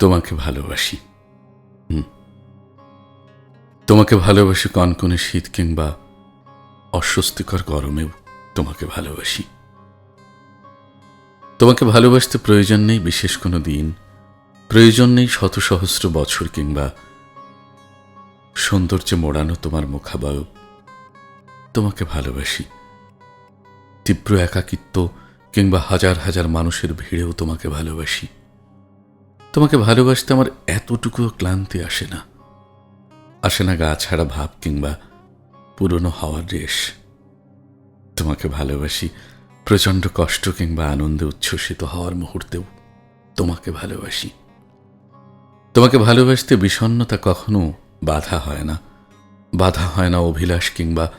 তোমাকে ভালোবাসি। তোমাকে ভালোবাসি কনকনে শীত কিংবা অস্বস্তিকর গরমেও তোমাকে ভালোবাসি। তোমাকে ভালোবাসতে প্রয়োজন নেই বিশেষ কোনো দিন, প্রয়োজন নেই শত সহস্র বছর কিংবা সৌন্দর্যে মোড়ানো তোমার মুখাবয়ব তোমাকে ভালোবাসি। তীব্র একাকিত্ব কিংবা হাজার হাজার মানুষের ভিড়েও তোমাকে ভালোবাসি। তোমাকে ভালোবাসতে আমার এতটুকু ক্লান্তি আসে না। আসে না গা ছাড়া ভাব কিংবা পুরনো হওয়ার রেশ। তোমাকে ভালোবাসি প্রচণ্ড কষ্ট কিংবা আনন্দে উচ্ছ্বসিত হওয়ার মুহূর্তেও তোমাকে ভালোবাসি। তোমাকে ভালোবাসতে বিষণ্ণতা কখনো বাধা হয় না। বাধা হয় না অভিলাষ কিংবা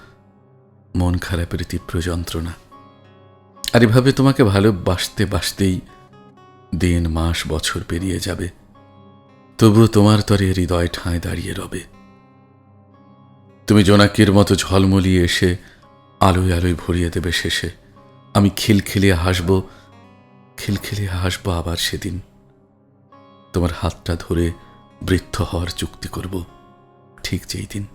মন খারাপের তীব্র যন্ত্রণা। আর এভাবে তোমাকে ভালোবাসতে, বাসতেই দিন, মাস, বছর পেরিয়ে যাবে। তবুও তোমার তরে হৃদয় ঠাঁই দাঁড়িয়ে রবে। তুমি জোনাকির মতো ঝলমলিয়ে এসে আলোয় আলোয় ভরিয়ে দেবে শেষে। আমি খিলখিলিয়ে হাসব খিলখিলিয়ে হাসব আবার সেদিন। তোমার হাতটা ধরে বৃদ্ধ হওয়ার চুক্তি করব ঠিক যেই দিন।